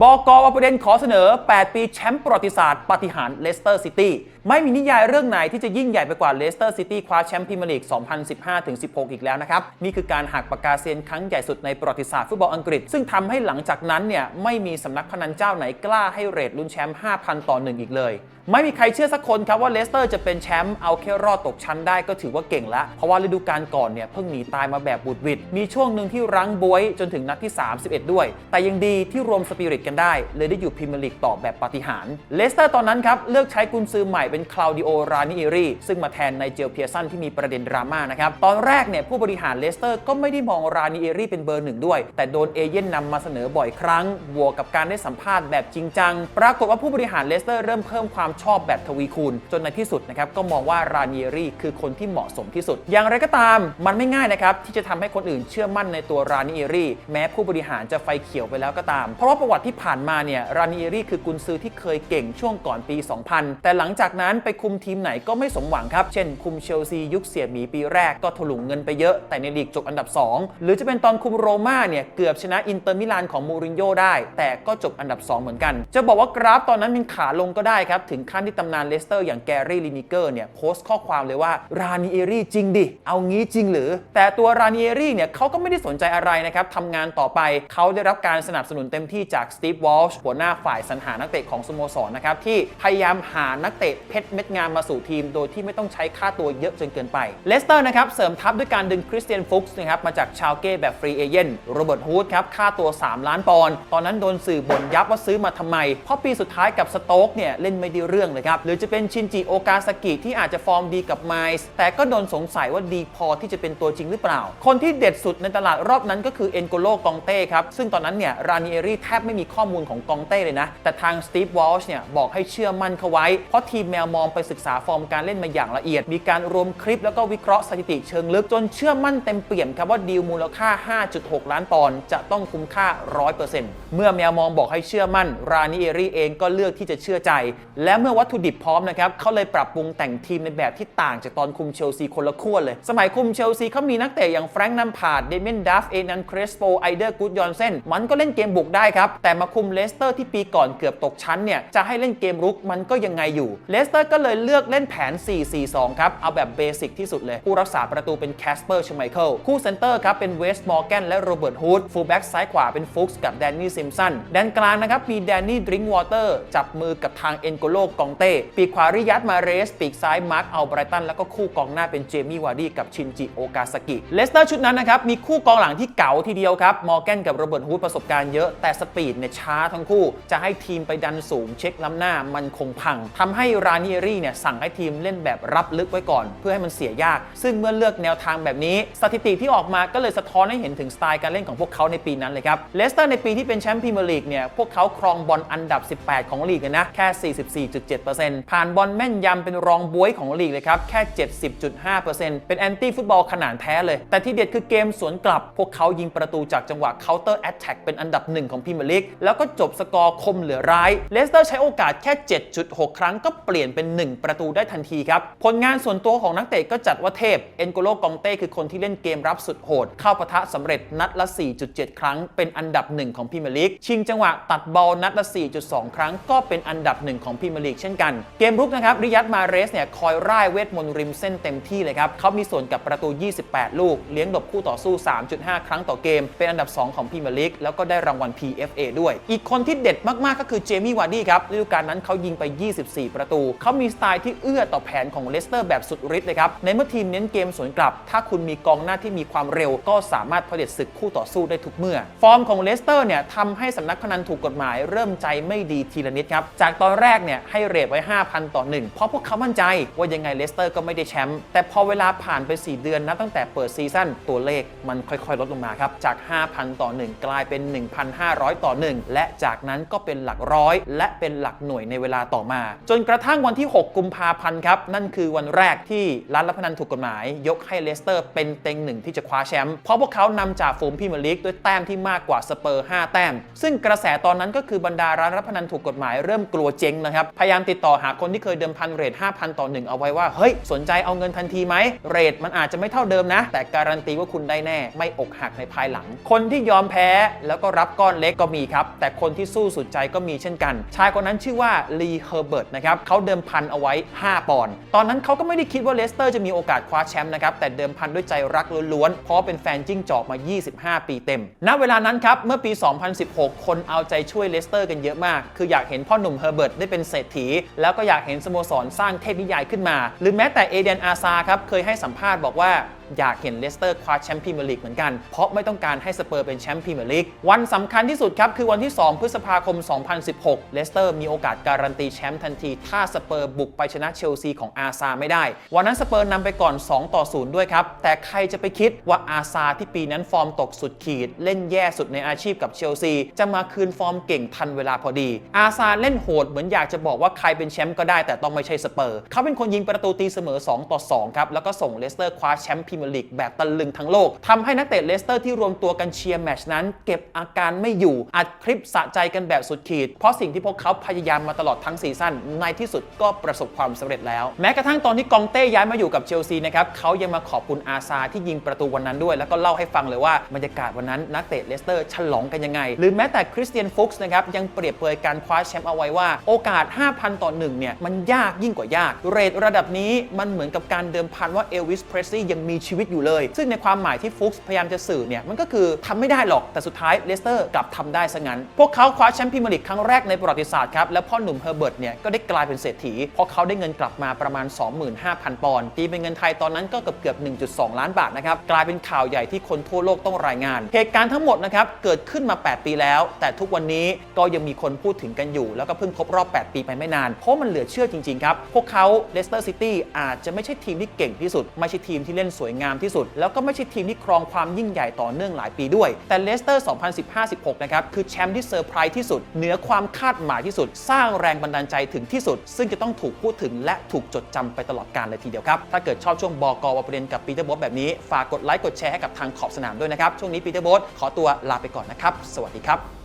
บอกอว่าประเด็นขอเสนอ 8 ปีแชมป์ประวัติศาสตร์ปฏิหารเลสเตอร์ซิตี้ ไม่มีนิยายเรื่องไหนที่จะยิ่งใหญ่ไปกว่าเลสเตอร์ซิตี้คว้าแชมป์พรีเมียร์ลีก 2015-16 อีกแล้วนะครับ นี่คือการหักปากกาเซียนครั้งใหญ่สุดในประวัติศาสตร์ฟุตบอลอังกฤษ ซึ่งทำให้หลังจากนั้นเนี่ยไม่มีสำนักพนันเจ้าไหนกล้าให้เรทลุ้นแชมป์ 5,000 ต่อ 1 อีกเลย ไม่มีใครเชื่อสักคนครับว่าเลสเตอร์จะเป็นแชมป์เอาแค่รอดตกชั้นได้ก็ถือว่าเก่งล้วเพราะว่าฤดูกาลก่อนเนี่ยเพิ่งหนีตายมาแบบบุดวิดมีช่วงหนึ่งที่รั้งบวยจนถึงนัดที่ 31 ด้วย แต่ยังดีที่รวมสปิริตกันได้ เลยได้อยู่พรีเมียร์ลีกต่อแบบปาฏิหาริย์เลสเตอร์ตอนนั้นครับเลือกใช้กุนซือใหม่เป็นคลาวดิโอรานิเอรีซึ่งมาแทนในเจลเพียร์สันที่มีประเด็นดราม่านะครับ ตอนแรกเนี่ยผู้บริหารเลสเตอร์ก็ไม่ได้มองรานิเอรีเป็นเบอร์หนึ่งด้วย แต่โดนเอเย่นนำมาเสนอบ่อยครั้ง บวกกับการได้สัมภาษณ์แบบจริงจัง ปรากฏว่าผู้บริหารเลสเตอร์เริ่มเพิ่มความชอบแบบทวีคูณ จนในที่สุดนะครับก็มองว่ารานิเอรีคือคนที่เหมาะสมที่สุด อย่างไรก็ตาม มันไม่ง่ายนะครับที่จะทำให้คนอื่นเชื่อมั่นในตัวรานิเอรีแม้ผู้บริหารจะไฟเขียวไปแล้วก็ตาม เพราะว่าประวัติที่ผ่านมาเนี่ยรานิเอรีคือกุนซือที่เคยเก่งช่วงก่อนปี 2000 แต่หลังจากนั้นไปคุมทีมไหนก็ไม่สมหวังครับ เช่น คุมเชลซียุคเสียหมีปีแรกก็ถลุงเงินไปเยอะ แต่ในลีกจบอันดับ 2 หรือจะเป็นตอนคุมโรม่าเนี่ยเกือบชนะอินเตอร์มิลานของมูรินโญ่ได้ แต่ก็จบอันดับ 2 เหมือนกัน จะบอกว่ากราฟตอนนั้นเป็นขาลงก็ได้ครับ ถึงขั้นที่ตำนานเลสเตอร์อย่างแกรี่ลินิเกอร์เนี่ยโพสต์ข้อความเลยว่ารานิเอรี่จริงดิ เอางี้จริงหรือ แต่ตัวรานิเอรี่เนี่ยเขาก็ไม่ได้สนใจอะไรนะครับทำงานต่อไปเขาได้รับการสนับสนุนเต็มที่จากสตีฟวอลช์หัวหน้าฝ่ายสรรหานักเตะของสโมสรนะครับที่พยายามหานักเตะเพชรเม็ดงามมาสู่ทีม โดยที่ไม่ต้องใช้ค่าตัวเยอะจนเกินไป เลสเตอร์นะครับเสริมทัพด้วยการดึงคริสเตียนฟุกส์นะครับมาจากชาวเก้แบบฟรีเอเจนต์โรเบิร์ตฮูดครับค่าตัว 3 ล้านปอนด์ตอนนั้นโดนสื่อบ่นยับว่าซื้อมาทำไม เพราะปีสุดท้ายกับสโต๊กเนี่ยเล่นไม่ได้เรื่องเลยครับหรือจะเป็นชินจิโอกาสกิที่อาจจะฟอร์มดีกับไมส์แต่ก็โดนสงสัยว่าดีพอที่จะเป็นตัวจริงหรือเปล่า คนที่เด็ดสุดในตลาดรอบนั้นก็คือเอ็นโกโลกองเต้ครับซึ่งตอนนั้นเนี่ยรานิเอรี่แทบไม่มีข้อมูลของกองเต้เลยนะแต่ทางสตีฟวอลช์เนี่ยบอกให้เชื่อมั่นเขาไว้เพราะทีมแมวมองไปศึกษาฟอร์มการเล่นมาอย่างละเอียด มีการรวมคลิปแล้วก็วิเคราะห์สถิติเชิงลึกจนเชื่อมั่นเต็มเปี่ยมครับว่าดีลมูลค่า 5.6 ล้านปอนด์จะต้องคุ้มค่า 100%เมื่อแมวมองบอกให้เชื่อมั่น รานิเอรีเองก็เลือกที่จะเชื่อใจ และเมื่อวัตถุดิบพร้อมนะครับเขาเลยปรับปรุงแต่งทีมในแบบที่ต่างจากตอนคุมเชลซีคนละขั้วเลย สมัยคุมเชลซีเขามีนักเตะอย่างแฟรงค์นัมพาดเดเมนดัฟเอนันเครสโปไอเดอร์กูดยอนเซนมันก็เล่นเกมบุกได้ครับแต่มาคุมเลสเตอร์ที่ปีก่อนเกือบตกชั้นเนี่ยจะให้เล่นเกมรุกมันก็ยังไงอยู่เลสเตอร์ก็เลยเลือกเล่นแผน 4-4-2 ครับ เอาแบบเบสิกที่สุดเลย ผู้รักษาประตูเป็นแคสเปอร์ชไมเคิลคู่เซนเตอร์ครับ เป็นเวสต์มอร์แกนและโรเบิร์ตฮูดฟูลแบ็กซ้ายขวาเป็นฟุกส์กับแดนนี่ซิมสันแดนกลางนะครับ มีแดนนี่ดริงวอเตอร์จับมือกับทางเอ็นโกโลกองเต้ปีกขวาริยัตมาเรส ปีกซ้ายมาร์คอัลไบรตันแล้วก็คู่กองหน้าเป็นเจมี่วาร์ดี้กับชินจิโอกาสกิเลสเตอร์ชุดนั้นนะครับมีคู่กองหลังที่เก๋าทีเดียวครับมอร์แกนกับโรเบิร์ตฮูดประสบการณ์เยอะแต่สปีดเนี่ยช้าทั้งคู่ จะให้ทีมไปดันสูงเช็คล้ำหน้ามันคงพังทำให้รานเอรี่เนี่ยสั่งให้ทีมเล่นแบบรับลึกไว้ก่อน เพื่อให้มันเสียยาก ซึ่งเมื่อเลือกแนวทางแบบนี้ สถิติที่ออกมาก็เลยสะท้อนให้เห็นถึงสไตล์การเล่นของพวกเขาในปีนั้นเลยครับเลสเตอร์ในปีที่เป็นแชมป์พรีเมียร์ลีกเนี่ยพวกเขาครองบอลอันดับ 18 ของลีกนะแค่ 44.7%ผ่านบอลแม่นยำเป็นรองบวยของลีกเลยครับแค่ 70.5%เป็นแอนตี้ฟุตบอลขนาดแท้เลย แต่ที่เด็ดคือเกมสวนกลับ พวกเขายิงประตูจากจังหวะ counter attack เป็นอันดับหนึ่งของพรีเมียร์ลีกแล้วก็จบสกอร์คมเหลือร้ายเลสเตอร์ใช้โอกาสแค่ 7.6 ครั้งก็เปลี่ยนเป็น 1 ประตูได้ทันทีครับ ผลงานส่วนตัวของนักเตะก็จัดว่าเทพ เอ็นโกโลกองเต้คือคนที่เล่นเกมรับสุดโหด เข้าปะทะสำเร็จนัดละ 4.7 ครั้ง เป็นอันดับหนึ่งของพรีเมียร์ลีก ชิงจังหวะตัดบอลนัดละ 4.2 ครั้ง ก็เป็นอันดับหนึ่งของพรีเมียร์ลีกเช่นกัน เกมรุกนะครับ ริยัตมาเรสเนี่ยคอยร่ายเวทมนต์ริมเส้นเต็มที่เลยครับ เขามีส่วนกับประตู 28 ลูก เลี้ยงหลบคู่ต่อสู้ 3.5 ครั้งต่อเกม เป็นอันดับ 2 ของพรีเมียร์ลีก แล้วก็ได้รางวัล PFA ด้วย อีกคนที่เด็ดมากๆ ก็คือเจมี่วาร์ดี้ครับฤดูกาลนั้นเขายิงไป 24 ประตูเขามีสไตล์ที่เอื้อต่อแผนของเลสเตอร์แบบสุดฤทธิ์เลยครับ ในเมื่อทีมเน้นเกมสวนกลับ ถ้าคุณมีกองหน้าที่มีความเร็ว ก็สามารถเผด็จศึกคู่ต่อสู้ได้ทุกเมื่อ ฟอร์มของเลสเตอร์เนี่ยทำให้สำนักพนันถูกกฎหมายเริ่มใจไม่ดีทีละนิดครับ จากตอนแรกเนี่ยให้เรทไว้ 5,000 ต่อ 1 เพราะพวกเขามั่นใจว่ายังไงเลสเตอร์ก็ไม่ได้แชมป์ แต่พอเวลาผ่านไป 4 เดือนนับตั้งแต่เปิดซีซั่นตัวเลขมันค่อยๆ ลดลงมาครับ จาก 5,000 ต่อ 1 กลายเป็น 1,500 ต่อ 1 และจากนั้นก็เป็นหลักร้อย และเป็นหลักหน่วยในเวลาต่อมา จนกระทั่งวันที่ 6 กุมภาพันธ์ครับ นั่นคือวันแรกที่ร้านรับพนันถูกกฎหมาย ยกให้เลสเตอร์เป็นเต็งหนึ่งที่จะคว้าแชมป์เพราะพวกเขานำจากฝูงพรีเมลีกด้วยแต้มที่มากกว่าสเปอร์ 5 แต้ม ซึ่งกระแสตอนนั้นก็คือบรรดาร้านรับพนันถูกกฎหมายเริ่มกลัวเจ๊งนะครับพยายามติดต่อหาคนที่เคยเดิมพันเรท5,000 ต่อ1เอาไว้ว่าเฮ้ยสนใจเอาเงินทันทีไหมเรทมันอาจจะไม่เท่าเดิมนะ แต่การันตีว่าคุณได้แน่ไม่อกหักในภายหลัง คนที่ยอมแพ้แล้วก็รับก้อนเล็กก็มีครับแต่คนที่สู้สุดใจก็มีเช่นกัน ชายคนนั้นชื่อว่าลีเฮอร์เบิร์ตนะครับเขาเดิิมพันเอาไว้ 5 ปอนด์ตอนนั้นเขาก็ไม่ได้คิดว่าเลสเตอร์จะมีโอกาสคว้าแชมป์นะครับแต่เดิมพันด้วยใจรักล้วนๆเพราะเป็นแฟนจิ้งจอกมา 25 ปีเต็ม ณเวลานั้นครับเมื่อปี 2016 คนเอาใจช่วยเลสเตอร์กันเยอะมาก คืออยากเห็นพ่อหนุ่มเฮอร์เบิร์ตได้เป็นเศรษฐี แล้วก็อยากเห็นสโมสรสร้างเทพนิยายขึ้นมา หรือแม้แต่เอเดนอาซาครับเคยให้สัมภาษณ์บอกว่า อยากเห็นเลสเตอร์คว้าแชมป์พรีเมียร์ลีกเหมือนกัน เพราะไม่ต้องการให้สเปอร์เป็นแชมป์พรีเมียร์ลีกวันสำคัญที่สุดครับ คือวันที่ 2 พฤษภาคม 2016 เลสเตอร์มีโอกาสการันตีแชมป์ทันที ถ้าสเปอร์บุกไปชนะเชลซีของอาซาไม่ได้ วันนั้นสเปอร์นำไปก่อน 2 ต่อ 0 ด้วยครับ แต่ใครจะไปคิดว่าอาซาที่ปีนั้นฟอร์มตกสุดขีด เล่นแย่สุดในอาชีพกับเชลซีจะมาคืนฟอร์มเก่งทันเวลาพอดี อาซาเล่นโหดเหมือนอยากจะบอกว่าใครเป็นแชมป์ก็ได้แต่ต้องไม่ใช่สเปอร์ เขาเป็นคนยิงประตูตีเสมอ 2 ต่อ 2 ครับแล้วก็ส่งเลสเตอร์คว้าแชมป์พรีเมียร์ลีกแบบตะลึงทั้งโลกทำให้นักเตะเลสเตอร์ที่รวมตัวกันเชียร์แมชนั้น เก็บอาการไม่อยู่ อัดคลิปสะใจกันแบบสุดขีด เพราะสิ่งที่พวกเขาพยายามมาตลอดทั้งซีซั่นในที่สุดก็ประสบความสำเร็จแล้ว แม้กระทั่งตอนที่กองเต้ย้ายมาอยู่กับเชลซีนะครับเขายังมาขอบคุณอาซาที่ยิงประตูวันนั้นด้วย แล้วก็เล่าให้ฟังเลยว่าบรรยากาศวันนั้นนักเตะเลสเตอร์ฉลองกันยังไง หรือแม้แต่คริสเตียนฟุกส์นะครับยังเปรียบเปรยการคว้าแชมป์เอาไว้ว่าโอกาส 5,000 ต่อ1เนี่ยมันยากยิ่งกว่ายาก เรทระดับนี้มันเหมือนกับการเดิมพันว่าเอลวิสเพรสลีย์ยังมีชีวิตอยู่เลย ซึ่งในความหมายที่ฟุกส์พยายามจะสื่อเนี่ยมันก็คือทำไม่ได้หรอกแต่สุดท้ายเลสเตอร์กลับทำได้ซะงั้น พวกเขาคว้าแชมป์พรีเมียร์ลีกครั้งแรกในประวัติศาสตร์ครับ และพ่อหนุ่มเฮอร์เบิร์ตเนี่ยก็ได้กลายเป็นเศรษฐีเพราะเขาได้เงินกลับมาประมาณ 25,000 ปอนด์ตีเป็นเงินไทยตอนนั้นก็เกือบเกือบ 1.2 ล้านบาทนะครับกลายเป็นข่าวใหญ่ที่คนทั่วโลกต้องรายงาน เหตุการณ์ทั้งหมดนะครับเกิดขึ้นมา 8 ปีแล้ว แต่ทุกวันนี้ก็ยังมีคนพูดถึงกันอยู่ แล้วก็เพิ่งครบรอบ 8 ปีไปไม่นาน เพราะมันเหลือเชื่อจริงๆครับพวกเขาเลสเตอร์ซิตี้อาจจะไม่ใช่ทีมที่เก่งที่สุดไม่ใช่ทีมที่เล่นสวยงามที่สุด แล้วก็ไม่ใช่ทีมที่ครองความยิ่งใหญ่ต่อเนื่องหลายปีด้วย แต่เลสเตอร์ 2015-16 นะครับ คือแชมป์ที่เซอร์ไพรส์ที่สุด เหนือความคาดหมายที่สุด สร้างแรงบันดาลใจถึงที่สุด ซึ่งจะต้องถูกพูดถึงและถูกจดจำไปตลอดกาลเลยทีเดียวครับ ถ้าเกิดชอบช่วงบอกวประเด็นกับปีเตอร์บอสแบบนี้ ฝากกดไลค์กดแชร์ให้กับทางขอบสนามด้วยนะครับ ช่วงนี้ปีเตอร์บอสขอตัวลาไปก่อนนะครับ สวัสดีครับ